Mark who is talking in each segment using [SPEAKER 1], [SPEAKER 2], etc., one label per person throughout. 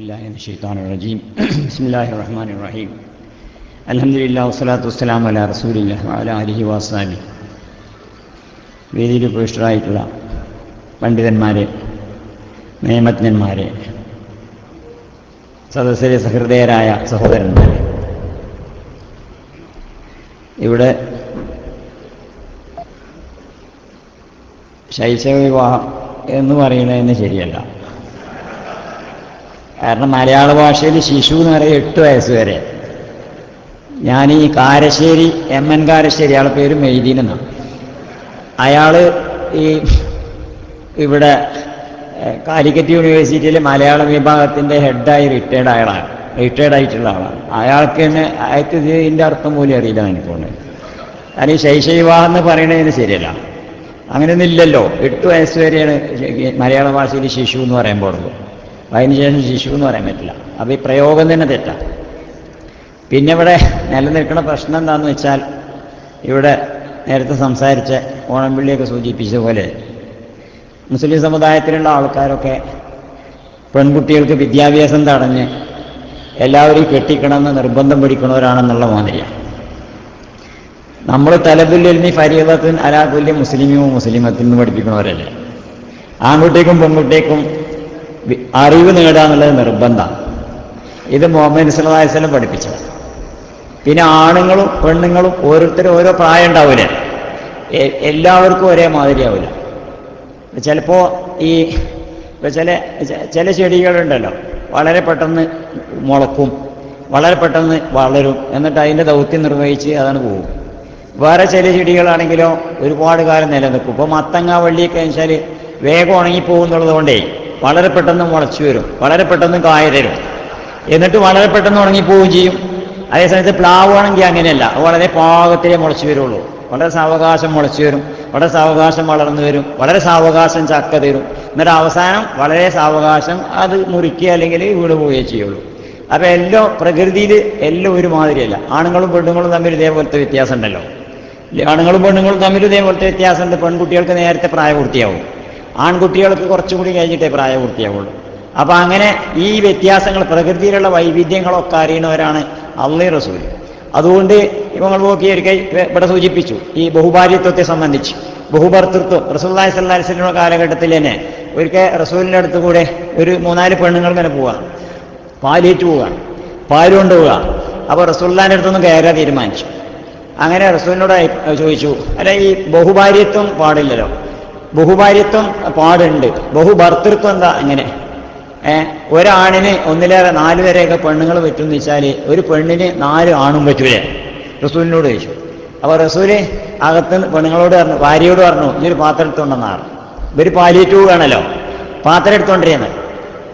[SPEAKER 1] بالله من الشيطان الرجيم بسم الله الرحمن الرحيم الحمد لله والصلاة والسلام على رسول الله وعلى آله وأصحابه വേദിയിൽ ഉപവിഷ്ടരായിട്ടുള്ള പണ്ഡിതന്മാരെ നിയമജ്ഞന്മാരെ സദസ്സരെ സഹൃദയരായ സഹോദരന്മാരെ ഇവിടെ ശൈശവ വിവാഹം എന്ന് പറയുന്നതിന് ശരിയല്ല കാരണം മലയാള ഭാഷയിൽ ശിശു എന്ന് പറയുക എട്ട് വയസ്സ് വരെ. ഞാൻ ഈ കാരശ്ശേരി എം എൻ കാരശ്ശേരി അയാളെ പേര് മെയ്തീൻ എന്നാണ്. അയാൾ ഈ ഇവിടെ കാലിക്കറ്റ് യൂണിവേഴ്സിറ്റിയിലെ മലയാള വിഭാഗത്തിന്റെ ഹെഡായി റിട്ടയർഡ് ആളാണ് റിട്ടയർഡ് ആയിട്ടുള്ള ആളാണ്. അയാൾക്ക് തന്നെ അയാൾക്ക് ഇതിന്റെ അർത്ഥം പോലും അറിയില്ല എനിക്ക് തോന്നുന്നത്. കാരണം ഈ ശൈശ വിവാഹം എന്ന് പറയുന്നതിന് ശരിയല്ല. അങ്ങനെയൊന്നും ഇല്ലല്ലോ. എട്ട് വയസ്സ് വരെയാണ് മലയാള ഭാഷയിൽ ശിശു എന്ന് പറയാൻ പാടുള്ളൂ അതിനുശേഷം ശിശു എന്ന് പറയാൻ പറ്റില്ല. അപ്പോൾ ഈ പ്രയോഗം തന്നെ തെറ്റാണ് പിന്നെ ഇവിടെ നിലനിൽക്കുന്ന പ്രശ്നം എന്താണെന്ന് വെച്ചാൽ ഇവിടെ നേരത്തെ സംസാരിച്ച ഓണംപിള്ളിയൊക്കെ സൂചിപ്പിച്ച പോലെ മുസ്ലിം സമുദായത്തിലുള്ള ആൾക്കാരൊക്കെ പെൺകുട്ടികൾക്ക് വിദ്യാഭ്യാസം തടഞ്ഞ് എല്ലാവരും കെട്ടിക്കണമെന്ന് നിർബന്ധം പിടിക്കണവരാണെന്നുള്ള മാതിരിയാണ് നമ്മൾ തലതുല്യൽമി ഫരീദത്തിൻ അലാകുല്യ മുസ്ലിമിയും മുസ്ലിമത്തിൽ നിന്ന് പഠിപ്പിക്കണവരല്ലേ ആൺകുട്ടിക്കും പെൺകുട്ടിക്കും അറിവ് നേടുക എന്നുള്ളത് ഇത് മുഹമ്മദ് വസല്ലം പഠിപ്പിച്ചത് പിന്നെ ആണുങ്ങളും പെണ്ണുങ്ങളും ഓരോരുത്തരും ഓരോ പ്രായം ഉണ്ടാവില്ല എല്ലാവർക്കും ഒരേ മാതിരിയാവില്ല ചിലപ്പോൾ ഈ ഇപ്പൊ ചില ചില ചെടികളുണ്ടല്ലോ. വളരെ പെട്ടെന്ന് മുളക്കും വളരെ പെട്ടെന്ന് വളരും. എന്നിട്ട് അതിന്റെ ദൗത്യം നിർവഹിച്ച് അതാണ് പോകും. വേറെ ചില ചെടികളാണെങ്കിലോ ഒരുപാട് കാലം നിലനിൽക്കും. ഇപ്പോൾ മത്തങ്ങ വള്ളിയൊക്കെ വെച്ചാൽ വേഗം ഉണങ്ങിപ്പോകുന്നുള്ളത് കൊണ്ടേ വളരെ പെട്ടെന്ന് മുളച്ചു വരും. വളരെ പെട്ടെന്ന് കായ തരും. എന്നിട്ട് വളരെ പെട്ടെന്ന് ഉണങ്ങിപ്പോവുകയും ചെയ്യും. അതേസമയത്ത് പ്ലാവ് ആണെങ്കിൽ അങ്ങനെയല്ല. വളരെ പാകത്തിലേ മുളച്ചു വരുള്ളൂ. വളരെ സാവകാശം മുളച്ചു വരും. വളരെ സാവകാശം വളർന്നു വരും. വളരെ സാവകാശം ചക്ക തരും. എന്നിട്ട് അവസാനം വളരെ സാവകാശം അത് മുറിക്കുക അല്ലെങ്കിൽ വീട് പോവുകയേ ചെയ്യുള്ളൂ. അപ്പൊ എല്ലാം പ്രകൃതിയിൽ എല്ലാം ഒരു മാതിരിയല്ല ആണുങ്ങളും പെണ്ണുങ്ങളും തമ്മിൽ ഇതേപോലത്തെ വ്യത്യാസം ഉണ്ടല്ലോ ആണുങ്ങളും പെണ്ണുങ്ങളും തമ്മിൽ ഇതേപോലത്തെ വ്യത്യാസമുണ്ട്. പെൺകുട്ടികൾക്ക് നേരത്തെ പ്രായപൂർത്തിയാവും. ആൺകുട്ടികൾക്ക് കുറച്ചും കൂടി കഴിഞ്ഞിട്ടേ പ്രായപൂർത്തിയാവുള്ളൂ. അപ്പൊ അങ്ങനെ ഈ വ്യത്യാസങ്ങൾ പ്രകൃതിയിലുള്ള വൈവിധ്യങ്ങളൊക്കെ അറിയുന്നവരാണ് അള്ളി റസൂൽ. അതുകൊണ്ട് ഇവങ്ങൾ നോക്കി ഒരിക്കൽ ഇവിടെ സൂചിപ്പിച്ചു ഈ ബഹുഭാര്യത്വത്തെ സംബന്ധിച്ച്. ബഹുഭർത്തൃത്വം റസൂല്ലായി സല്ലാഹി സ്വലിന്റെ കാലഘട്ടത്തിൽ തന്നെ ഒരിക്കൽ റസൂലിന്റെ അടുത്ത് കൂടെ ഒരു മൂന്നാൽ പെണ്ണുങ്ങൾ ഇങ്ങനെ പോവുക പാലേറ്റ് പോവുകയാണ് പാൽ കൊണ്ടുപോവുക അപ്പോൾ റസൂല്ലാന്റെ അടുത്തൊന്നും കയറാൻ തീരുമാനിച്ചു. അങ്ങനെ റസൂലിനോട് ചോദിച്ചു അല്ല ഈ ബഹുഭാര്യത്വം പാടില്ലല്ലോ. ബഹുഭാര്യത്വം പാടുണ്ട്. ബഹുഭർത്തൃത്വം എന്താ അങ്ങനെ ഒരാണിന് ഒന്നിലേറെ നാല് വരെയൊക്കെ പെണ്ണുങ്ങൾ പറ്റുമെന്ന് വെച്ചാൽ ഒരു പെണ്ണിന് നാല് ആണും പറ്റൂലേ. റസൂലിനോട് ചോദിച്ചു. അപ്പോൾ റസൂൽ അകത്ത് പെണ്ണുങ്ങളോട് പറഞ്ഞു ഭാര്യയോട് പറഞ്ഞു ഒരു പാത്രം എടുത്തുകൊണ്ടെന്നാണ് ഇവർ പാലിയേറ്റ് പോവുകയാണല്ലോ. പാത്രം എടുത്തുകൊണ്ടിരുന്നത്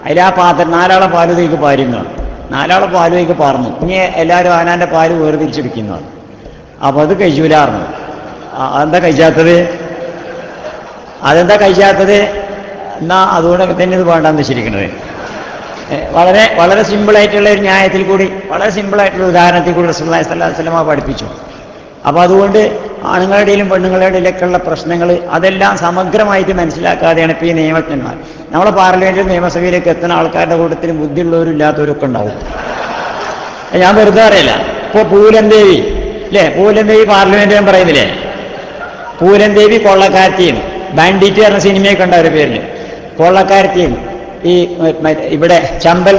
[SPEAKER 1] അതിൽ ആ പാത്രം നാലാളെ പാൽ തേക്ക് പാരുന്നതാണ് നാലാളെ പാൽ തേക്ക് പറഞ്ഞു ഇനി എല്ലാവരും ആനാന്റെ പാൽ വേർതിരിച്ചെടുക്കുന്നതാണ് അപ്പോൾ അത് കഴിച്ചൂലായിരുന്നു എന്താ കഴിച്ചാത്തത്? അതെന്താ കഴിച്ചാത്തത് എന്നാ അതുകൊണ്ട് തന്നെ ഇത് വേണ്ടെന്ന് വെച്ചിരിക്കുന്നത്. വളരെ വളരെ സിമ്പിളായിട്ടുള്ള ഒരു ന്യായത്തിൽ കൂടി വളരെ സിമ്പിളായിട്ടുള്ള ഉദാഹരണത്തിൽ കൂടി അലൈഹി വസല്ലമ പഠിപ്പിച്ചു. അപ്പോൾ അതുകൊണ്ട് ആണുങ്ങളുടെയും പെണ്ണുങ്ങളുടെ ഇടയിലൊക്കെയുള്ള പ്രശ്നങ്ങൾ അതെല്ലാം സമഗ്രമായിട്ട് മനസ്സിലാക്കാതെയാണ് ഇപ്പോൾ ഈ നിയമജ്ഞന്മാർ. നമ്മളെ പാർലമെന്റിൽ നിയമസഭയിലേക്ക് എത്തുന്ന ആൾക്കാരുടെ കൂട്ടത്തിൽ ബുദ്ധിയുള്ളവരും ഇല്ലാത്തവരൊക്കെ ഉണ്ടാവും. ഞാൻ വെറുതെ അറിയില്ല ഇപ്പോൾ പൂലൻ ദേവി അല്ലേ ദേവി പാർലമെന്റ് ഞാൻ പറയുന്നില്ലേ? പൂരൻ ദേവി കൊള്ളക്കാരത്തിയും ബാൻഡിറ്റ് പറഞ്ഞ സിനിമയൊക്കെ ഉണ്ട് അവരുടെ പേരിൽ കൊള്ളക്കാരത്തിയും ഈ ഇവിടെ ചമ്പൽ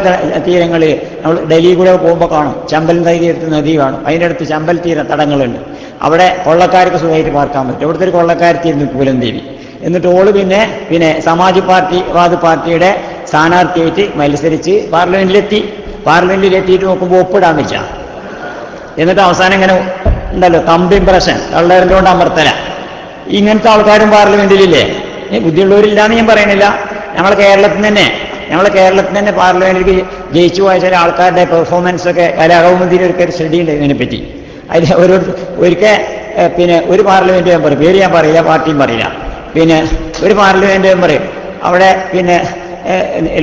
[SPEAKER 1] തീരങ്ങളിൽ നമ്മൾ ഡൽഹി കൂടെ പോകുമ്പോൾ കാണും. ചമ്പൽ തീരത്ത് നദി കാണും. അതിന്റെ അടുത്ത് ചമ്പൽ തീര തടങ്ങളുണ്ട്. അവിടെ കൊള്ളക്കാർക്ക് സുഖമായിട്ട് പാർക്കാൻ പറ്റും. അവിടുത്തെ ഒരു കൊള്ളക്കാരത്തിയിരുന്നു പൂലൻ ദേവി എന്നിട്ട് ഓൾ പിന്നെ പിന്നെ സമാജ് പാർട്ടി വാദ് പാർട്ടിയുടെ സ്ഥാനാർത്ഥിയായിട്ട് മത്സരിച്ച് പാർലമെന്റിലെത്തി. പാർലമെന്റിലെത്തിയിട്ട് നോക്കുമ്പോൾ ഒപ്പിടാൻ വെച്ചാൽ എന്നിട്ട് അവസാനം ഇങ്ങനെ ഉണ്ടല്ലോ തമ്പ് ഇംപ്രഷൻ കള്ളേറിന്റെ കൊണ്ട് അമർത്തല. ഇങ്ങനത്തെ ആൾക്കാരും പാർലമെന്റിലില്ലേ? ഏ, ബുദ്ധിയുള്ളവരില്ലാന്ന് ഞാൻ പറയണില്ല. നമ്മളെ കേരളത്തിൽ തന്നെ നമ്മളെ കേരളത്തിൽ തന്നെ പാർലമെന്റിലേക്ക് ജയിച്ചു പോയ ചില ആൾക്കാരുടെ പെർഫോമൻസ് ഒക്കെ കലാകൗമുദിയിൽ ഒരു സ്റ്റഡി ഉണ്ട് ഇതിനെപ്പറ്റി അതിൽ ഒരു ഒരിക്കൽ പിന്നെ ഒരു പാർലമെന്റ് മെമ്പർ പേര് ഞാൻ പറയില്ല പാർട്ടിയും പറയില്ല. പിന്നെ ഒരു പാർലമെന്റ് മെമ്പർ അവിടെ പിന്നെ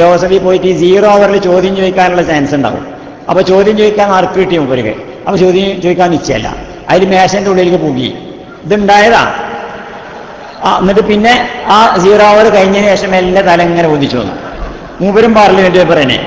[SPEAKER 1] ലോക്സഭയിൽ പോയിട്ട് സീറോ അവറിൽ ചോദ്യം ചോദിക്കാനുള്ള ചാൻസ് ഉണ്ടാവും. അപ്പൊ ചോദ്യം ചോദിക്കാൻ മാർക്ക് കിട്ടി മുപ്പർക്ക്? അപ്പൊ ചോദ്യം ചോദിക്കാൻ നിശ്ചയല്ല അതിൽ മേശന്റെ ഉള്ളിലേക്ക് പോകി ഇതുണ്ടായതാ. ആ എന്നിട്ട് പിന്നെ ആ സീറോ അവർ കഴിഞ്ഞതിന് ശേഷം എല്ലാ തല ഇങ്ങനെ ഒന്നിച്ചു വന്നു. മൂപ്പരും പാർലമെന്റ് മെമ്പർ തന്നെ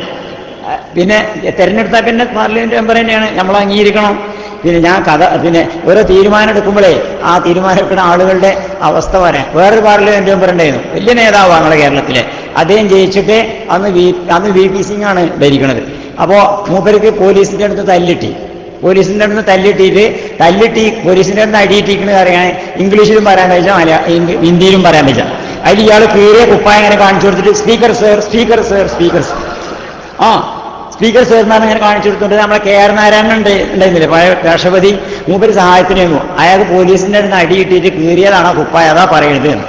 [SPEAKER 1] പിന്നെ തെരഞ്ഞെടുത്താൽ പിന്നെ പാർലമെന്റ് മെമ്പർ തന്നെയാണ് നമ്മൾ അംഗീകരിക്കണം. പിന്നെ ഞാൻ കഥ പിന്നെ ഓരോ തീരുമാനം എടുക്കുമ്പോഴേ ആ തീരുമാനം എടുക്കുന്ന ആളുകളുടെ അവസ്ഥ പറയാം വേറൊരു പാർലമെന്റ് മെമ്പർ ഉണ്ടായിരുന്നു വലിയ നേതാവാണ് നമ്മുടെ കേരളത്തിലെ. അദ്ദേഹം ജയിച്ചിട്ട് അന്ന് വി അന്ന് വി പി സിംഗ് ആണ് ഭരിക്കുന്നത് അപ്പോ മൂപ്പർക്ക് പോലീസിന്റെ അടുത്ത് തല്ലിട്ടി. പോലീസിന്റെ അടുത്ത് തല്ലിട്ടിട്ട് തല്ലിട്ട് പോലീസിന്റെ അടുത്ത് അടിയിട്ടിരിക്കുന്ന കാര്യമാണ് ഇംഗ്ലീഷിലും പറയാൻ വെച്ചാൽ മലയാ ഹിന്ദിയിലും പറയാൻ വെച്ചാൽ അതിൽ ഇയാൾ കീറിയ കുപ്പായ ഇങ്ങനെ കാണിച്ചു കൊടുത്തിട്ട് speaker sir speaker sir speaker ആ സ്പീക്കർ സർ എന്നാണ് ഇങ്ങനെ കാണിച്ചു കൊടുത്തിട്ട് നമ്മളെ കെ ആർ നാരായണൻ ഉണ്ട് ഉണ്ടായിരുന്നില്ലേ? പഴയ രാഷ്ട്രപതി മൂപ്പര് സഹായത്തിന് വന്നു. അയാൾക്ക് പോലീസിന്റെ അടുത്ത് അടിയിട്ടിട്ട് കീറിയതാണ് കുപ്പായ അതാ പറയുന്നത് സ്പീക്കർ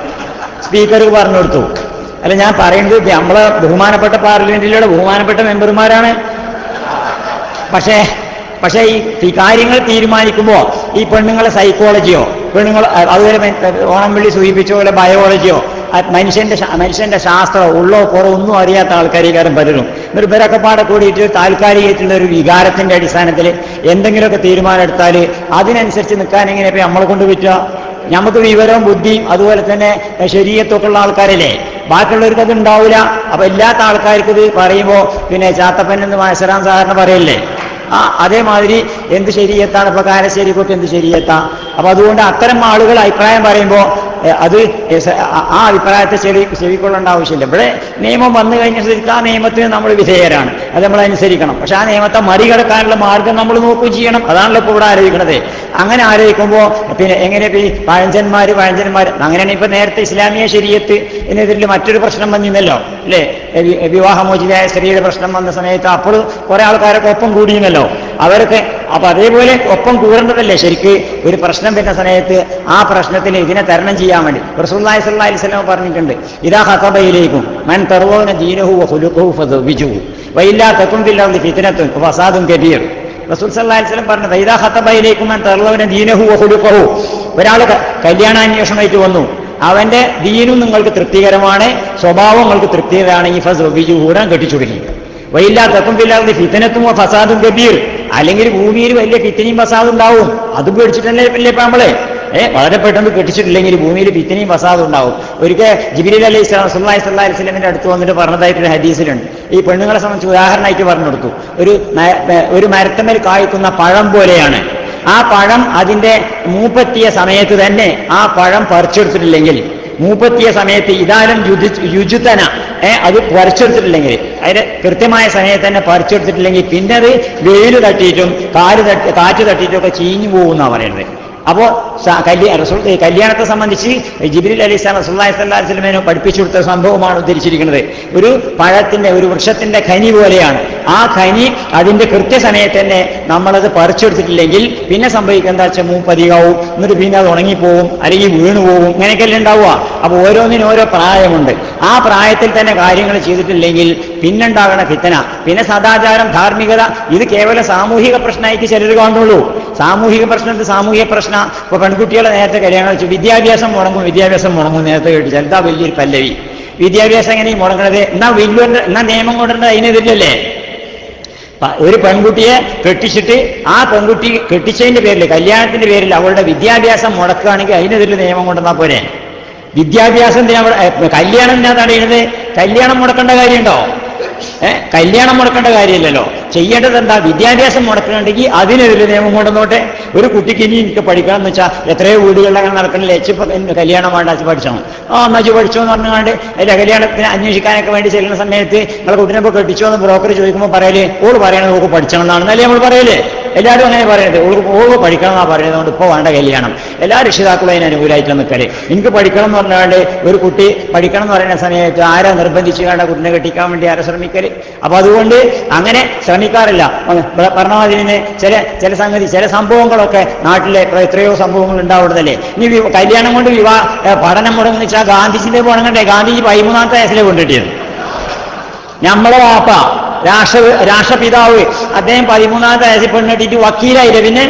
[SPEAKER 1] സ്പീക്കർക്ക് പറഞ്ഞു കൊടുത്തു. അല്ല ഞാൻ പറയുന്നത് നമ്മളെ ബഹുമാനപ്പെട്ട പാർലമെന്റിലുള്ള ബഹുമാനപ്പെട്ട മെമ്പർമാരാണ്. പക്ഷേ പക്ഷേ ഈ കാര്യങ്ങൾ തീരുമാനിക്കുമ്പോൾ ഈ പെണ്ണുങ്ങളെ സൈക്കോളജിയോ പെണ്ണുങ്ങൾ അതുപോലെ ഓണംവിളി സൂചിപ്പിച്ച പോലെ ബയോളജിയോ മനുഷ്യന്റെ മനുഷ്യന്റെ ശാസ്ത്രം ഉള്ളോ കുറവോ ഒന്നും അറിയാത്ത ആൾക്കാരിക്കാരും പലരും. ഒരു ഇവരൊക്കെ പാടെ കൂടിയിട്ട് താൽക്കാലികമായിട്ടുള്ള ഒരു വികാരത്തിന്റെ അടിസ്ഥാനത്തിൽ എന്തെങ്കിലുമൊക്കെ തീരുമാനം എടുത്താൽ അതിനനുസരിച്ച് നിൽക്കാൻ എങ്ങനെ ഇപ്പൊ നമ്മളെ കൊണ്ട് പറ്റുക? നമുക്ക് വിവരവും ബുദ്ധിയും അതുപോലെ തന്നെ ശരീരത്തൊക്കെ ഉള്ള ആൾക്കാരല്ലേ? ബാക്കിയുള്ളവർക്ക് അത് ഉണ്ടാവില്ല അപ്പൊ ഇല്ലാത്ത ആൾക്കാർക്ക് ഇത് പറയുമ്പോ പിന്നെ ചാത്തപ്പൻ എന്ന് മാശരാം സാധാരണ പറയല്ലേ? ആ അതേമാതിരി എന്ത് ശരിയെത്താണ് ഇപ്പൊ കാരശ്ശേരിക്കൊക്കെ എന്ത് ശരിയെത്താം? അപ്പൊ അതുകൊണ്ട് അത്തരം ആളുകൾ അഭിപ്രായം പറയുമ്പോൾ അത് ആ- അഭിപ്രായത്തെ ചെവി ചെവിക്കൊള്ളേണ്ട ആവശ്യമില്ല. ഇവിടെ നിയമം വന്നു കഴിഞ്ഞ സ്ഥിതിക്ക് ആ നിയമത്തിന് നമ്മൾ വിധേയരാണ്. അത് നമ്മൾ അനുസരിക്കണം. പക്ഷെ ആ നിയമത്തെ മറികടക്കാനുള്ള മാർഗം നമ്മൾ നോക്കുകയും ചെയ്യണം. അതാണല്ലോ ഇപ്പോൾ ഇവിടെ ആലോചിക്കണത്. അങ്ങനെ ആലോചിക്കുമ്പോൾ പിന്നെ എങ്ങനെ ഈ പഴഞ്ചന്മാർ പഴഞ്ചന്മാർ അങ്ങനെയാണ് ഇപ്പൊ നേരത്തെ ഇസ്ലാമിയ ശരീരത്ത് എന്നെതിരിൽ മറ്റൊരു പ്രശ്നം വന്നിരുന്നല്ലോ അല്ലേ? വിവാഹമോചിതയായ സ്ത്രീയുടെ പ്രശ്നം വന്ന സമയത്ത് അപ്പോൾ കുറെ ആൾക്കാരൊക്കെ ഒപ്പം കൂടിയിരുന്നല്ലോ. അവരൊക്കെ അപ്പൊ അതേപോലെ ഒപ്പം കൂടേണ്ടതല്ലേ ശരിക്ക്? ഒരു പ്രശ്നം വരുന്ന സമയത്ത് ആ പ്രശ്നത്തിന് ഇതിനെ തരണം ചെയ്യാൻ വേണ്ടി. റസൂല്ലായി സല്ലാ അലിസ്ലാം പറഞ്ഞിട്ടുണ്ട് ഇതാ ഹസബയിലേക്കും മൻ തെറുവോന ദീനഹു ഫദവിജുഹു വൈല്ലാ തക്കും ബില്ലി ഫിത്തിനത്തും ഫസാദും കബീർ. റസൂൽ സല്ലാ അലൈഹി വസല്ലം പറഞ്ഞത് ഇതാ ഹത്തബയിലേക്കും മൻ തെറുവോന ദീനഹു ഹുലുഖു ഒരാൾ കല്യാണാന്വേഷണമായിട്ട് വന്നു. അവന്റെ ദീനും നിങ്ങൾക്ക് തൃപ്തികരമാണ് സ്വഭാവം നിങ്ങൾക്ക് തൃപ്തികരമാണ്. ഈ ഫസ് ഉടൻ കെട്ടിച്ചുടങ്ങി. വൈല്ലാത്തക്കും പില്ലാതെ ഫിത്തനത്തും ഫസാദും ഗബീർ അല്ലെങ്കിൽ ഭൂമിയിൽ വലിയ ഫിത്തിനിയും ഫസാദ് ഉണ്ടാവും. അത് പേടിച്ചിട്ടല്ലേ ഇല്ലേ ഇപ്പൊ നമ്മളെ ഏ വളരെ പെട്ടെന്ന് കെട്ടിച്ചിട്ടില്ലെങ്കിൽ ഭൂമിയിൽ ഫിത്തനയും ഫസാദും ഉണ്ടാവും. ഒരിക്കൽ ജിബിലി അലൈഹി ഇസ്ലാം സുല്ലാഹി സ്വല്ലാ അലിസ്ലമിന്റെ അടുത്ത് വന്നിട്ട് പറഞ്ഞതായിട്ടൊരു ഹദീസിലുണ്ട്. ഈ പെണ്ണുങ്ങളെ സംബന്ധിച്ച് ഉദാഹരണമായിട്ട് പറഞ്ഞു കൊടുത്തു ഒരു ഒരു മരത്തമ്മൽ കായ്ക്കുന്ന പഴം പോലെയാണ്. ആ പഴം അതിന്റെ മൂപ്പത്തിയ സമയത്ത് തന്നെ ആ പഴം പറിച്ചെടുത്തിട്ടില്ലെങ്കിൽ മൂപ്പത്തിയ സമയത്ത് ഇതാലും യുജുത്തന ഏ അത് പറിച്ചെടുത്തിട്ടില്ലെങ്കിൽ അതിന് കൃത്യമായ സമയത്ത് തന്നെ പറിച്ചെടുത്തിട്ടില്ലെങ്കിൽ പിന്നെ അത് വെയിൽ തട്ടിയിട്ടും കാൽ തട്ടി കാറ്റ് തട്ടിയിട്ടും ഒക്കെ ചീഞ്ഞു പോകുന്നാണ് പറയുന്നത്. അപ്പോ സ- കല്യാ റസൂൽ ഈ കല്യാണത്തെ സംബന്ധിച്ച് ജിബിരിൽ അലി ഇസ്ലാം സ്വല്ലല്ലാഹി അലൈഹി വസല്ലമയെ പഠിപ്പിച്ചു കൊടുത്ത സംഭവമാണ് ഉദ്ധരിച്ചിരിക്കുന്നത്. ഒരു പഴത്തിന്റെ ഒരു വൃക്ഷത്തിന്റെ ഖനി പോലെയാണ്. ആ ഖനി അതിന്റെ കൃത്യസമയത്ത് തന്നെ നമ്മളത് പറിച്ചെടുത്തിട്ടില്ലെങ്കിൽ പിന്നെ സംഭവിക്കുക എന്താ വെച്ചാൽ മൂപ്പതികാവും എന്നിട്ട് പിന്നെ അത് ഉണങ്ങിപ്പോവും അല്ലെങ്കിൽ വീണു പോവും ഇങ്ങനെയൊക്കെയല്ലേ ഉണ്ടാവുക. അപ്പോൾ ഓരോന്നിനും ഓരോ പ്രായമുണ്ട്. ആ പ്രായത്തിൽ തന്നെ കാര്യങ്ങൾ ചെയ്തിട്ടില്ലെങ്കിൽ പിന്നുണ്ടാകണ ഫിത്തന പിന്നെ സദാചാരം ധാർമ്മികത ഇത് കേവല സാമൂഹിക പ്രശ്നമായിട്ട് ചിലർ കാണുന്നുള്ളൂ. സാമൂഹിക പ്രശ്നത്തിൽ സാമൂഹിക പ്രശ്ന. ഇപ്പൊ പെൺകുട്ടികളെ നേരത്തെ കല്യാണം വെച്ചു വിദ്യാഭ്യാസം മുടങ്ങും വിദ്യാഭ്യാസം മുടങ്ങും. നേരത്തെ കേട്ടു ചിലതാ വലിയൊരു പല്ലവി? വിദ്യാഭ്യാസം എങ്ങനെ മുടങ്ങണത്? എന്നാ വലിയ എന്നാ നിയമം കൊണ്ടുണ്ട് അതിനെതിരല്ലേ? ഒരു പെൺകുട്ടിയെ കെട്ടിച്ചിട്ട് ആ പെൺകുട്ടി കെട്ടിച്ചതിന്റെ പേരിൽ കല്യാണത്തിന്റെ പേരിൽ അവളുടെ വിദ്യാഭ്യാസം മുടക്കുകയാണെങ്കിൽ അതിനെതിരെ നിയമം കൊണ്ടുവന്നാൽ പോരെ? വിദ്യാഭ്യാസം കല്യാണം എന്നാ തടയുന്നത് കല്യാണം മുടക്കേണ്ട കാര്യമുണ്ടോ? കല്യാണം മുടക്കേണ്ട കാര്യമില്ലല്ലോ. ചെയ്യേണ്ടത് എന്താ വിദ്യാഭ്യാസം മുടക്കണമെങ്കിൽ അതിനെതിരെ നിയമം കൊണ്ടുവന്നോട്ടെ. ഒരു കുട്ടിക്ക് ഇനി എനിക്ക് പഠിക്കണം എന്ന് വെച്ചാൽ എത്രയോ വീടുകളിൽ അങ്ങനെ നടക്കണില്ല എച്ച് കല്യാണം വേണ്ട അച്ഛൻ പഠിച്ചോ? ആ അച്ഛൻ പഠിച്ചോ എന്ന് പറഞ്ഞുകൊണ്ട് അല്ല കല്യാണത്തിന് അന്വേഷിക്കാനൊക്കെ വേണ്ടി ചെല്ലുന്ന സമയത്ത് നിങ്ങളെ കുട്ടിനെ ഇപ്പോൾ കെട്ടിച്ചോ എന്ന് ബ്രോക്കർ ചോദിക്കുമ്പോൾ പറയലേ ഓൾ പറയണത് ഓക്ക് എന്നല്ലേ നമ്മൾ പറയൽ? എല്ലാവരും അങ്ങനെ പറയുന്നത് ഓവ് പഠിക്കണം എന്നാ പറയുന്നത് കൊണ്ട് ഇപ്പോൾ വേണ്ട കല്യാണം. എല്ലാ രക്ഷിതാക്കളും അതിന് അനുകൂലമായിട്ട് നിൽക്കൽ. എനിക്ക് പഠിക്കണം എന്ന് പറഞ്ഞാണ്ട് ഒരു കുട്ടി പഠിക്കണം എന്ന് പറയുന്ന സമയത്ത് ആരാ നിർബന്ധിച്ചു വേണ്ട കുട്ടിനെ കെട്ടിക്കാൻ വേണ്ടി ആരാ ശ്രമിക്കൽ? അപ്പൊ അതുകൊണ്ട് അങ്ങനെ ശ്രമിക്കാറില്ല. ഇവിടെ പറഞ്ഞ മാതിരി തന്നെ ചില ചില സംഗതി ചില സംഭവങ്ങളൊക്കെ നാട്ടിലെ എത്രയോ സംഭവങ്ങൾ ഉണ്ടാവുന്നതല്ലേ? ഇനി കല്യാണം കൊണ്ട് വിവാ ഏ, പഠനം മുടങ്ങുന്ന വെച്ചാൽ ഗാന്ധിജിന്റെ പോണങ്ങണ്ടേ? ഗാന്ധിജി പതിമൂന്നാമത്തെ വയസ്സിലെ കൊണ്ടിട്ടിയത് നമ്മളെ വാപ്പ രാഷ്ട്ര രാഷ്ട്രപിതാവ് അദ്ദേഹം പതിമൂന്നാമത്തെ വയസ്സിൽ പെണ്ണിട്ടിട്ട് വക്കീലായില്ലേ പിന്നെ?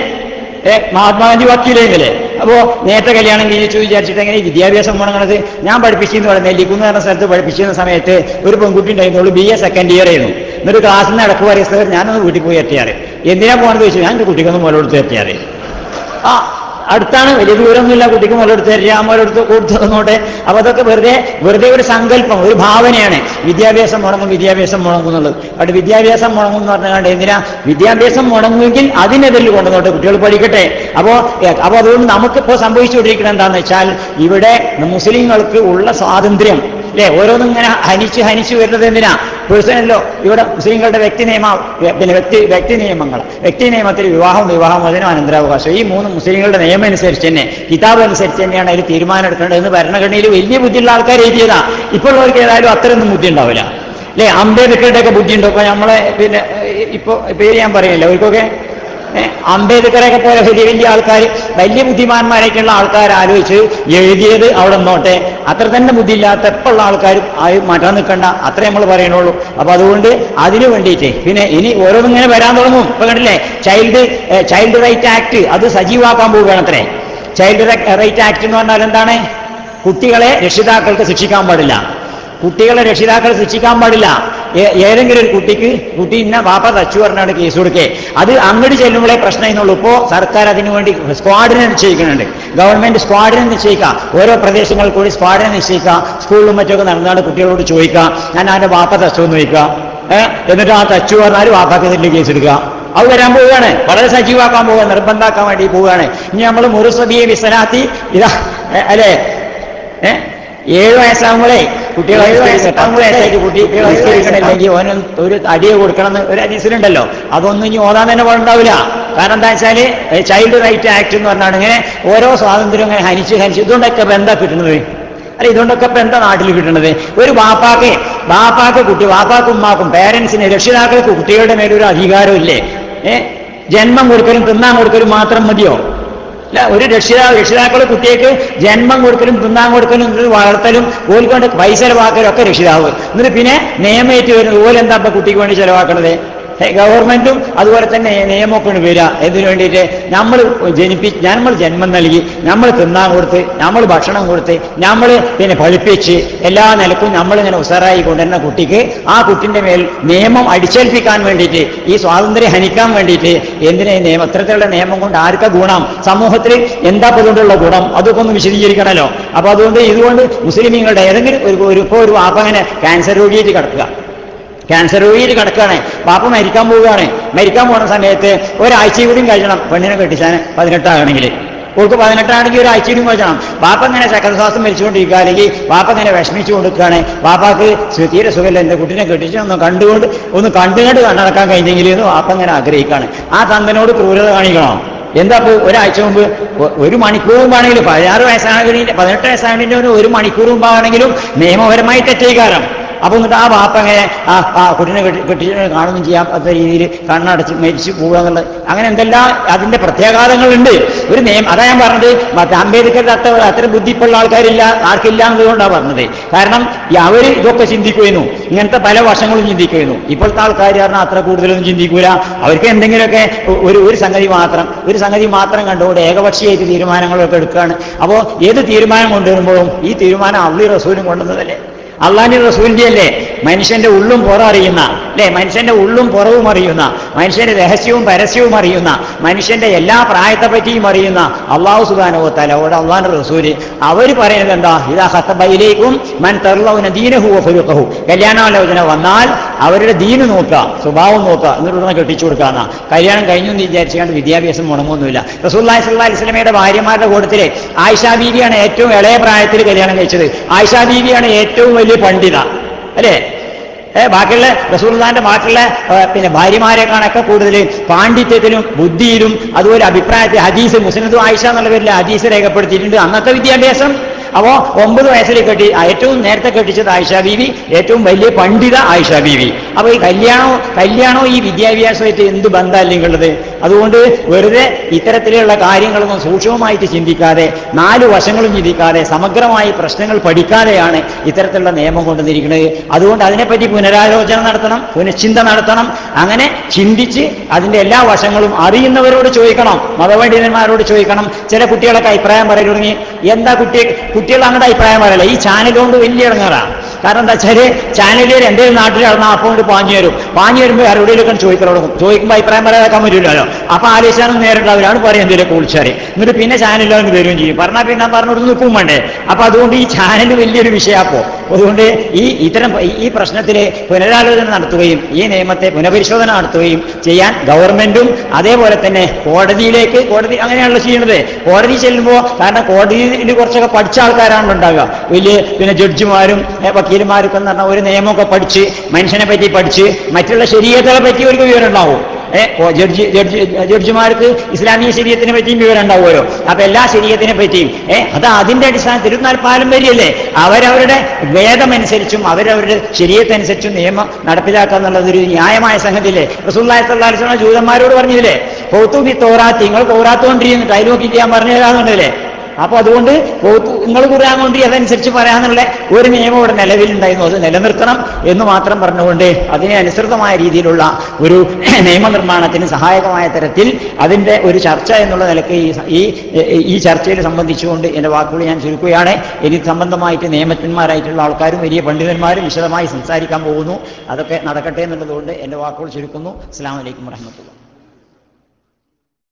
[SPEAKER 1] ഏ, മഹാത്മാഗാന്ധി വക്കീലായിരുന്നില്ലേ? അപ്പോ നേരത്തെ കല്യാണം കഴിച്ചു വിചാരിച്ചിട്ട് എങ്ങനെ വിദ്യാഭ്യാസം മുടങ്ങണത് ഞാൻ പഠിപ്പിച്ചെന്ന് പറഞ്ഞ നെല്ലിക്കുന്ന് പറഞ്ഞ സ്ഥലത്ത് പഠിപ്പിച്ചിരുന്ന സമയത്ത് ഒരു പെൺകുട്ടി ഉണ്ടായിരുന്നു ബി എ സെക്കൻഡ് ഇയർ ആയിരുന്നു. എന്നൊരു ക്ലാസ്സിൽ നിന്ന് ഇടയ്ക്ക് പറയുന്നത് ഞാനൊന്ന് വീട്ടിൽ പോയി എത്തിയാറ് എന്തിനാ പോകണമെന്ന് ചോദിച്ചു. ഞാൻ എന്റെ കുട്ടിക്കൊന്ന് മുല എത്തിയാറ് ആ അടുത്താണ് വലിയ ദൂരമൊന്നുമില്ല കുട്ടിക്ക് മുതലെടുത്ത് തരിക മുതലെടുത്ത് കൊടുത്തു തന്നോട്ടെ അപ്പൊ അതൊക്കെ വെറുതെ വെറുതെ ഒരു സങ്കല്പം ഒരു ഭാവനയാണ്. വിദ്യാഭ്യാസം മുടങ്ങും വിദ്യാഭ്യാസം മുടങ്ങും എന്നുള്ളത്. അവിടെ വിദ്യാഭ്യാസം മുടങ്ങും എന്ന് പറഞ്ഞാണ്ട് എന്തിനാ? വിദ്യാഭ്യാസം മുടങ്ങുമെങ്കിൽ അതിനെതിരിൽ കൊണ്ടുവന്നോട്ടെ കുട്ടികൾ പഠിക്കട്ടെ. അപ്പോ ഏ, അപ്പൊ അതുകൊണ്ട് നമുക്കിപ്പോ സംഭവിച്ചുകൊണ്ടിരിക്കുന്നത് എന്താണെന്ന് വെച്ചാൽ ഇവിടെ മുസ്ലിങ്ങൾക്ക് ഉള്ള സ്വാതന്ത്ര്യം അല്ലെ? ഓരോന്നും ഇങ്ങനെ ഹനിച്ച് ഹനിച്ച് വരുന്നത് എന്തിനാ? പേഴ്സണല്ലോ ഇവിടെ മുസ്ലിങ്ങളുടെ വ്യക്തി നിയമ പിന്നെ വ്യക്തി വ്യക്തി നിയമങ്ങൾ. വ്യക്തി നിയമത്തിൽ വിവാഹം വിവാഹമോചനം അനന്തരാവകാശം ഈ മൂന്ന് മുസ്ലിങ്ങളുടെ നിയമം അനുസരിച്ച് തന്നെ കിതാബ് അനുസരിച്ച് തന്നെയാണ് അതിൽ തീരുമാനം എടുക്കേണ്ടതെന്ന് ഭരണഘടനയിൽ വലിയ ബുദ്ധിയുള്ള ആൾക്കാർ എഴുതിയതാ. ഇപ്പോൾ ഉള്ളവർക്ക് ഏതായാലും അത്രയൊന്നും ബുദ്ധി ഉണ്ടാവില്ല അല്ലെ? അംബേദ്കറുടെ ഒക്കെ ബുദ്ധി ഉണ്ടോ ഇപ്പൊ നമ്മളെ പിന്നെ ഇപ്പൊ പേര് ഞാൻ പറയില്ല അവർക്കൊക്കെ അംബേദ്കറൊക്കെ പോലെ വലിയ വലിയ ആൾക്കാർ വലിയ ബുദ്ധിമാന്മാരൊക്കെയുള്ള ആൾക്കാർ ആലോചിച്ച് എഴുതിയത് അവിടെ നിന്നോട്ടെ. അത്ര തന്നെ ബുദ്ധിയില്ലാത്ത എപ്പോഴുള്ള ആൾക്കാരും ആയി മാറ്റാൻ നിൽക്കണ്ട. അത്രേ നമ്മൾ പറയണുള്ളൂ. അപ്പൊ അതുകൊണ്ട് അതിനു വേണ്ടിയിട്ട് പിന്നെ ഇനി ഓരോന്നും ഇങ്ങനെ വരാൻ തുടങ്ങും. ഇപ്പൊ കണ്ടില്ലേ? ചൈൽഡ് ചൈൽഡ് റൈറ്റ് ആക്ട് അത് സജീവാക്കാൻ പോവുകയാണ് അത്രേ. ചൈൽഡ് റൈറ്റ് ആക്ട് എന്ന് പറഞ്ഞാൽ എന്താണ്? കുട്ടികളെ രക്ഷിതാക്കൾക്ക് ശിക്ഷിക്കാൻ പാടില്ല. കുട്ടികളെ രക്ഷിതാക്കൾ ശിക്ഷിക്കാൻ പാടില്ല. ഏതെങ്കിലും ഒരു കുട്ടിക്ക് കുട്ടി ഇന്ന വാപ്പ തച്ചു പറഞ്ഞാണ് കേസ് കൊടുക്കേ. അത് അങ്ങോട്ട് ചെല്ലുമ്പോഴേ പ്രശ്നം എന്നുള്ളൂ ഇപ്പോ സർക്കാർ അതിനുവേണ്ടി സ്ക്വാഡിനെ നിശ്ചയിക്കുന്നുണ്ട്. ഗവൺമെന്റ് സ്ക്വാഡിനെ നിശ്ചയിക്കാം. ഓരോ പ്രദേശങ്ങളിൽ കൂടി സ്ക്വാഡിനെ നിശ്ചയിക്കാം. സ്കൂളിലും മറ്റൊക്കെ നടന്നാണ് കുട്ടികളോട് ചോദിക്കാം. ഞാൻ ആന്റെ വാപ്പ തച്ചു എന്ന് ചോദിക്കാം. ഏഹ് എന്നിട്ട് ആ തച്ചു പറഞ്ഞാൽ വാപ്പാക്കെതിരെ കേസ് എടുക്കുക അത് വരാൻ പോവുകയാണ്. വളരെ സജീവാക്കാൻ പോവുക നിർബന്ധാക്കാൻ വേണ്ടി പോവുകയാണ്. ഇനി നമ്മൾ മുറുസബിയെ വിസനാത്തി ഇതാ അല്ലേ? ഏഴ് വയസ്സാകുമ്പോഴേ കുട്ടികളെ എട്ടാം വയസ്സായിട്ട് കുട്ടി നിസ്കരിക്കണില്ലെങ്കിൽ ഓന് ഒരു അടിയെ കൊടുക്കണം എന്ന് ഒരു അനീസിലുണ്ടല്ലോ അതൊന്നും ഇനി ഓതാൻ തന്നെ ഉണ്ടാവില്ല കാരണം എന്താ വെച്ചാൽ ചൈൽഡ് റൈറ്റ് ആക്ട് എന്ന് പറഞ്ഞാണ് ഇങ്ങനെ ഓരോ സ്വാതന്ത്ര്യം ഇങ്ങനെ ഹനിച്ച് ഹനിച്ച് ഇതുകൊണ്ടൊക്കെ ഇപ്പൊ എന്താ കിട്ടുന്നത് അല്ല ഇതുകൊണ്ടൊക്കെ ഇപ്പൊ എന്താ നാട്ടിൽ കിട്ടുന്നത് ഒരു ബാപ്പാക്ക് വാപ്പാക്ക് കുട്ടി വാപ്പാക്കും ഉമ്മാക്കും പേരൻസിന് രക്ഷിതാക്കൾക്ക് കുട്ടികളുടെ മേലൊരു അധികാരമില്ലേ? ഏഹ് ജന്മം കൊടുക്കലും തിന്നാൻ കൊടുക്കലും മാത്രം മതിയോ? അല്ല ഒരു രക്ഷിതാ രക്ഷിതാക്കൾ കുട്ടിയേക്ക് ജന്മം കൊടുക്കലും തിന്നാൻ കൊടുക്കലും വളർത്തലും ഓൽക്കൊണ്ട് പൈസ ചെലവാക്കലും ഒക്കെ രക്ഷിതാവ്. എന്നിട്ട് പിന്നെ നിയമേറ്റ് വരുന്നത് ഓലെന്താ കുട്ടിക്ക് വേണ്ടി ചെലവാക്കണത്? ഗവൺമെന്റും അതുപോലെ തന്നെ നിയമമൊക്കെയാണ് വരിക. എന്തിനു വേണ്ടിയിട്ട്? നമ്മൾ ജനിപ്പി നമ്മൾ ജന്മം നൽകി നമ്മൾ തിന്നാൻ കൊടുത്ത് നമ്മൾ ഭക്ഷണം കൊടുത്ത് നമ്മൾ പിന്നെ പഠിപ്പിച്ച് എല്ലാ നിലക്കും നമ്മൾ ഇങ്ങനെ ഉസാറായി കൊണ്ടുവരുന്ന കുട്ടിക്ക് ആ കുട്ടിന്റെ മേൽ നിയമം അടിച്ചേൽപ്പിക്കാൻ വേണ്ടിയിട്ട് ഈ സ്വാതന്ത്ര്യം ഹനിക്കാൻ വേണ്ടിയിട്ട് എന്തിനാ നിയമം? ഇത്തരത്തിലുള്ള നിയമം കൊണ്ട് ആർക്ക ഗുണം? സമൂഹത്തിൽ എന്താ പൊതുകൊണ്ടുള്ള ഗുണം? അതൊക്കെ ഒന്ന് വിശദീകരിക്കണമല്ലോ അപ്പൊ അതുകൊണ്ട് ഇതുകൊണ്ട് മുസ്ലിമീങ്ങളുടെ ഏതെങ്കിലും ഒരു ഒരു ഇപ്പോൾ ഒരു ക്യാൻസർ രോഗിയായിട്ട് കിടക്കുക. ക്യാൻസർ രോഗിയിൽ കിടക്കുകയാണ്. പാപ്പ മരിക്കാൻ പോവുകയാണ്. മരിക്കാൻ പോകുന്ന സമയത്ത് ഒരാഴ്ച കൂടിയും കഴിക്കണം പെണ്ണിനെ കെട്ടിച്ചാൻ പതിനെട്ടാകണമെങ്കിൽ. ഓൾക്ക് പതിനെട്ടാണെങ്കിൽ ഒരാഴ്ച കൂടിയും കഴിക്കണം പാപ്പ ഇങ്ങനെ ചക്രശ്വാസം മരിച്ചുകൊണ്ടിരിക്കുക അല്ലെങ്കിൽ പാപ്പ ഇങ്ങനെ വിഷമിച്ചു കൊടുക്കുകയാണ് പാപ്പാക്ക് തീരെ സുഖമില്ല. എന്റെ കുട്ടിനെ കെട്ടിച്ച് ഒന്ന് കണ്ടുകൊണ്ട് ഒന്ന് കണ്ടുകൊണ്ട് കണ്ടടക്കാൻ കഴിഞ്ഞെങ്കിൽ എന്ന് പാപ്പ ഇങ്ങനെ ആഗ്രഹിക്കുകയാണ്. ആ തന്തനോട് ക്രൂരത കാണിക്കണം. എന്താ ഇപ്പൊ ഒരാഴ്ച മുമ്പ് ഒരു മണിക്കൂർ മുമ്പാണെങ്കിലും പതിനാറ് വയസ്സാണെങ്കിലും പതിനെട്ട് വയസ്സാണെങ്കിലും ഒരു മണിക്കൂർ മുമ്പാണെങ്കിലും നിയമപരമായി തെറ്റേകാരം അപ്പൊ എന്നിട്ട് ആ വാപ്പ അങ്ങനെ ആ കുട്ടിനെ കെട്ടി കെട്ടിച്ച് കാണുകയും ചെയ്യാം. പറ്റാത്ത രീതിയിൽ കണ്ണടച്ച് മരിച്ചു പോവുക എന്നുള്ളത്. അങ്ങനെ എന്തെല്ലാം അതിന്റെ പ്രത്യാഘാതങ്ങളുണ്ട്. ഒരു നിയമം അതാ ഞാൻ പറഞ്ഞത്. മറ്റേ അംബേദ്കറുടെ അത്ര അത്ര ബുദ്ധിപ്പുള്ള ആൾക്കാരില്ല ആർക്കില്ല എന്നതുകൊണ്ടാണ് പറഞ്ഞത്. കാരണം അവർ ഇതൊക്കെ ചിന്തിക്കുന്നു ഇങ്ങനത്തെ പല വശങ്ങളും ചിന്തിക്കുന്നു ഇപ്പോഴത്തെ ആൾക്കാർ പറഞ്ഞാൽ അത്ര കൂടുതലൊന്നും ചിന്തിക്കൂല. അവർക്ക് എന്തെങ്കിലുമൊക്കെ ഒരു ഒരു സംഗതി മാത്രം ഒരു സംഗതി മാത്രം കണ്ടുകൊണ്ട് ഏകപക്ഷീയായിട്ട് തീരുമാനങ്ങളൊക്കെ എടുക്കുകയാണ്. അപ്പോൾ ഏത് തീരുമാനം കൊണ്ടുവരുമ്പോഴും ഈ തീരുമാനം അള്ളി റസൂലും കൊണ്ടുവന്നതല്ലേ? അള്ളാന്റെ റസൂലിന്റെ അല്ലേ മനുഷ്യന്റെ ഉള്ളും പുറം അറിയുന്ന അല്ലെ? മനുഷ്യന്റെ ഉള്ളും പുറവും അറിയുന്ന മനുഷ്യന്റെ രഹസ്യവും പരസ്യവും അറിയുന്ന മനുഷ്യന്റെ എല്ലാ പ്രായത്തെ പറ്റിയും അറിയുന്ന അള്ളാഹു സുബാനുവത്താല അവിടെ അള്ളാഹിന്റെ റസൂൽ. അവർ പറയുന്നത് എന്താ? ഇതാ ഹത്തബയിലേക്കും മൻ തെർലവുന ദീനഹു കല്യാണാലോചന വന്നാൽ അവരുടെ ദീന് നോക്കുക സ്വഭാവം നോക്കുക എന്നിട്ട് കെട്ടിച്ചു കൊടുക്കാന്ന. കല്യാണം കഴിഞ്ഞു എന്ന് വിചാരിച്ചുകൊണ്ട് വിദ്യാഭ്യാസം മുടങ്ങുമൊന്നുമില്ല റസൂല്ലാഹി സ്വല്ലല്ലാഹി അലൈഹി വസല്ലമയുടെ ഭാര്യമാരുടെ കൂട്ടത്തിൽ ആയിഷാ ബീവിയാണ് ഏറ്റവും ഇളയ പ്രായത്തിൽ കല്യാണം കഴിച്ചത്. ആയിഷാ ബീവിയാണ് ഏറ്റവും വലിയ പണ്ഡിത. അല്ലേ? ഏ ബാക്കിയുള്ള റസൂൽദാന്റെ ബാക്കിയുള്ള പിന്നെ പിന്നെ ഭാര്യമാരെക്കാണൊക്കെ കൂടുതൽ പാണ്ഡിത്യത്തിലും ബുദ്ധിയിലും അതുപോലെ അഭിപ്രായത്തിൽ ഹദീസ് മുസ്ലിം ആയിഷ എന്നുള്ള പേരിൽ ഹദീസ് രേഖപ്പെടുത്തിയിട്ടുണ്ട്. അന്നത്തെ വിദ്യാഭ്യാസം അപ്പോ ഒമ്പത് വയസ്സിൽ കെട്ടി ഏറ്റവും നേരത്തെ കെട്ടിച്ചത് ആയിഷ ബീവി ഏറ്റവും വലിയ പണ്ഡിത ആയിഷ ബീവി. അപ്പൊ ഈ കല്യാണോ കല്യാണോ ഈ വിദ്യാഭ്യാസമായിട്ട് എന്ത് ബന്ധമല്ലെങ്കിൽ ഉള്ളത് അതുകൊണ്ട് വെറുതെ ഇത്തരത്തിലുള്ള കാര്യങ്ങളൊന്നും സൂക്ഷ്മമായിട്ട് ചിന്തിക്കാതെ നാല് വശങ്ങളും ചിന്തിക്കാതെ സമഗ്രമായി പ്രശ്നങ്ങൾ പഠിക്കാതെയാണ് ഇത്തരത്തിലുള്ള നിയമം കൊണ്ടുവന്നിരിക്കുന്നത്. അതുകൊണ്ട് അതിനെപ്പറ്റി പുനരാലോചന നടത്തണം പുനഃചിന്ത നടത്തണം. അങ്ങനെ ചിന്തിച്ച് അതിന്റെ എല്ലാ വശങ്ങളും അറിയുന്നവരോട് ചോദിക്കണം മതപണ്ഡിതന്മാരോട് ചോദിക്കണം. ചില കുട്ടികളൊക്കെ അഭിപ്രായം തുടങ്ങി എന്താ കുട്ടി കുട്ടികൾ അങ്ങോട്ട് അഭിപ്രായം പറയല ഈ ചാനൽ കൊണ്ട് വലിയ ഇറങ്ങാറാണ് കാരണം എന്താ വെച്ചാൽ ചാനലിൽ എന്തെങ്കിലും നാട്ടിൽ നടന്ന അപ്പോൾ കൊണ്ട് പാഞ്ഞു വരും. പാഞ്ഞു വരുമ്പോൾ ആരോടെയൊക്കെ ചോദിക്കാൻ തുടങ്ങും. ചോദിക്കുമ്പോൾ അഭിപ്രായം പറയാതാക്കാൻ പറ്റില്ലല്ലോ അപ്പൊ ആലോചിച്ചാലും നേരിട്ടാവില്ല ആണ് പറയും എന്തെങ്കിലും കുളിച്ചറി എന്നിട്ട് പിന്നെ ചാനലിലൊന്ന് വരികയും ചെയ്യും. പറഞ്ഞാൽ പിന്നെ പറഞ്ഞോട് നിൽക്കും വേണ്ടേ. അപ്പൊ അതുകൊണ്ട് ഈ ചാനൽ വലിയൊരു വിഷയാപ്പോ അതുകൊണ്ട് ഈ ഇത്തരം ഈ പ്രശ്നത്തിൽ പുനരാലോചന നടത്തുകയും ഈ നിയമത്തെ പുനഃപരിശോധന നടത്തുകയും ചെയ്യാൻ ഗവൺമെന്റും അതേപോലെ തന്നെ കോടതിയിലേക്ക് കോടതി അങ്ങനെയാണല്ലോ ചെയ്യുന്നത് കോടതി ചെല്ലുമ്പോൾ കാരണം കോടതിയിൽ കുറച്ചൊക്കെ പഠിച്ച ആൾക്കാരാണല്ലോ ഉണ്ടാവുക. വലിയ പിന്നെ ജഡ്ജിമാരും ഏ, വക്കീലുമാരൊക്കെ എന്ന് പറഞ്ഞാൽ ഒരു നിയമമൊക്കെ പഠിച്ച് മനുഷ്യനെ പറ്റി പഠിച്ച് മറ്റുള്ള ശരീരത്തെ പറ്റി ഒരു വിവരം ഉണ്ടാവും ജഡ്ജി ജഡ്ജി ജഡ്ജിമാർക്ക് ഇസ്ലാമിക ശരീരത്തിനെ പറ്റിയും വിവരം ഉണ്ടാവുമല്ലോ അപ്പൊ എല്ലാ ശരീരത്തിനെ പറ്റിയും ഏഹ് അത് അതിന്റെ അടിസ്ഥാനത്തിൽ ഇരുപത്തിനാല് പാരമ്പര്യമല്ലേ അവരവരുടെ വേദമനുസരിച്ചും അവരവരുടെ ശരീരത്തനുസരിച്ചും നിയമം നടപ്പിലാക്കുക എന്നുള്ളത് ഒരു ന്യായമായ സംഗതിയില്ലേ? റസൂല്ലായി സ്വല്ലാസ്ലാം ജൂതന്മാരോട് പറഞ്ഞില്ലേ? പൗത്തൂബി തോറാത്തി നിങ്ങൾ തോറാത്ത് കൊണ്ടിരിക്കുന്നുണ്ട് അതിൽ നോക്കി ചെയ്യാൻ പറഞ്ഞു തരാന്നുണ്ടല്ലേ അപ്പൊ അതുകൊണ്ട് നിങ്ങൾ കുറയാൻ കൊണ്ട് അതനുസരിച്ച് പറയാന്നുള്ള ഒരു നിയമം ഇവിടെ നിലവിലുണ്ടായിരുന്നു അത് നിലനിർത്തണം എന്ന് മാത്രം പറഞ്ഞുകൊണ്ട് അതിനെ അനുസൃതമായ രീതിയിലുള്ള ഒരു നിയമനിർമ്മാണത്തിന് സഹായകമായ തരത്തിൽ അതിന്റെ ഒരു ചർച്ച എന്നുള്ള നിലയ്ക്ക് ഈ ഈ ചർച്ചയിൽ സംബന്ധിച്ചുകൊണ്ട് എന്റെ വാക്കുകൾ ഞാൻ ചുരുക്കുകയാണ്. ഇനി സംബന്ധമായിട്ട് നിയമജ്ഞന്മാരായിട്ടുള്ള ആൾക്കാരും വലിയ പണ്ഡിതന്മാരും വിശദമായി സംസാരിക്കാൻ പോകുന്നു. അതൊക്കെ നടക്കട്ടെ എന്നുള്ളതുകൊണ്ട് എന്റെ വാക്കുകൾ ചുരുക്കുന്നു. അസ്സാം വലൈക്കും വരഹമത്തുള്ള